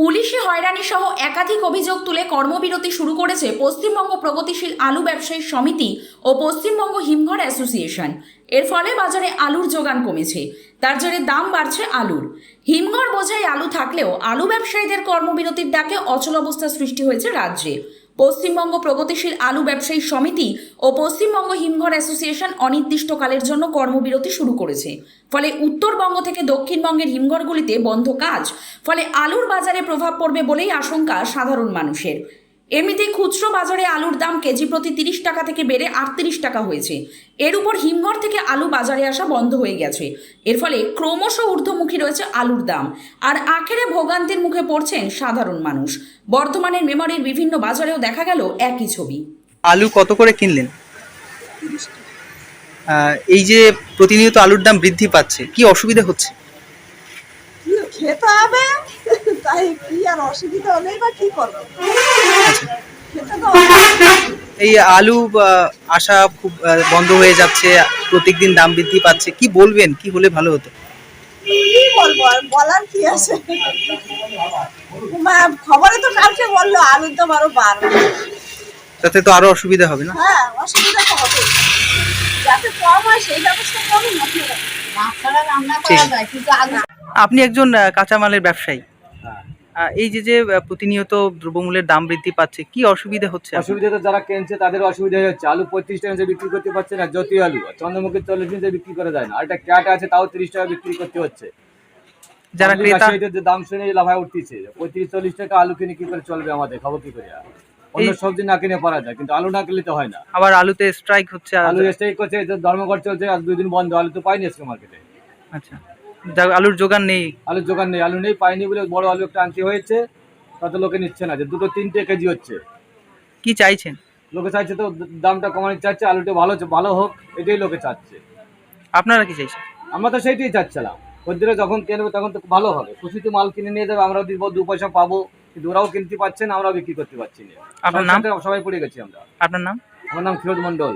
পুলিশি হয়রানি সহ একাধিক অভিযোগ তুলে কর্মবিরতি শুরু করেছে পশ্চিমবঙ্গ প্রগতিশীল আলু ব্যবসায়ী সমিতি ও পশ্চিমবঙ্গ হিমঘর অ্যাসোসিয়েশন। এর ফলে বাজারে আলুর যোগান কমেছে। তার জেরে দাম বাড়ছে আলুর। হিমঘর বোঝাই আলু থাকলেও আলু ব্যবসায়ীদের কর্মবিরতির ডাকে অচল অবস্থা সৃষ্টি হয়েছে রাজ্যে। পশ্চিমবঙ্গ প্রগতিশীল আলু ব্যবসায়ী সমিতি ও পশ্চিমবঙ্গ হিমঘর অ্যাসোসিয়েশন অনির্দিষ্টকালের জন্য কর্মবিরতি শুরু করেছে। ফলে উত্তরবঙ্গ থেকে দক্ষিণবঙ্গের হিমঘরগুলিতে বন্ধ কাজ। ফলে আলুর বাজারে প্রভাব পড়বে বলেই আশঙ্কা সাধারণ মানুষের। এমনিতেই খুচরো বাজারে আলুর দাম কেজি প্রতি তিরিশ টাকা থেকে বেড়ে আটত্রিশ টাকা হয়েছে। এর উপর হিমঘর থেকে আলু বাজারে আসা বন্ধ হয়ে গেছে। এর ফলে ক্রমশ ঊর্ধ্বমুখী রয়েছে আলুর দাম। আর আখেরে ভোগান্তির মুখে পড়ছেন সাধারণ মানুষ। বর্তমানের মেমরির বিভিন্ন বাজারেও দেখা গেল একই ছবি। আলু কত করে কিনলেন? এই যে প্রতিনিয়ত আলুর দাম বৃদ্ধি পাচ্ছে কি অসুবিধা হচ্ছে? খেতে হবে তাই কি আর অসুবিধা হলেই বা কি করব? তো এই আলু আসা খুব বন্ধ হয়ে যাচ্ছে প্রত্যেকদিন দাম বৃদ্ধি পাচ্ছে। কি বলবেন? কি হলে ভালো হতো? কি বলব? আর বলার কি আছে? খবরে তো কালকে বলল আলুর দাম আরও বাড়বে। তাতে তো আরও অসুবিধা হবে না? হ্যাঁ অসুবিধা তো হবে যাতে কম হয় সেই ব্যবস্থা করুন আপনি রান্না করা যায় কিন্তু আপনি একজন কাঁচামালের ব্যবসায়ী। এই যে যে প্রতিনিয়ত দ্রব্যমূল্যের দাম বৃদ্ধি পাচ্ছে কি অসুবিধা হচ্ছে? অসুবিধা তো যারা কিনছে তাদের অসুবিধা হচ্ছে। আলু পঁয়ত্রিশ টাকা বিক্রি করতে পারছে না জ্যোতি আলু। চন্দ্রমুখী চল্লিশ নিচে বিক্রি করা যায় না। আর একটা ক্যাট আছে তাও তিরিশ টাকা বিক্রি করতে হচ্ছে। যারা ক্রেতা যে দাম শুনে লাভায় উঠতেছে। পঁয়ত্রিশ চল্লিশ টাকা আলু কিনে কি করে চলবে আমাদের? খাব কি করে? অন্য সবজি না কিনে পারা যায় কিন্তু আলু না কিনলে তো হয় না। আবার আলুতে স্ট্রাইক হচ্ছে আলু স্টেক করছে ধর্মঘট চলছে আর দুই দিন বন্ধ। আলু তো পাইনি আজকে মার্কেটে আচ্ছা। আলুর যোগান নেই। আলুর দোকান নেই আলু নেই পাইনি বলে বড় আলু একটা আনতে হয়েছে তত লোকে নিচ্ছে না যে দুটো তিনটে কেজি হচ্ছে। কি চাইছেন? লোকে চাইছে তো দামটা কমানো চাচ্ছে আলুটা ভালো ভালো হোক এটাই লোকে চাচ্ছে। আপনারা কি চাইছেন? আমরা তো সেইটাই চাচ্ছিলাম। খদ্দেরা যখন কিনবে তখন তো ভালো হবে। খুশিতে মাল কিনে নিয়ে যাবে আমরা দিব দু পয়সা পাবো কিন্তু ওরাও কিনতে পারছে না আমরাও বিক্রি করতে পারছি না। আপনার নাম? সবাই পড়ে গেছি আমরা। আপনার নাম? আমার নাম ফিরোজ মন্ডল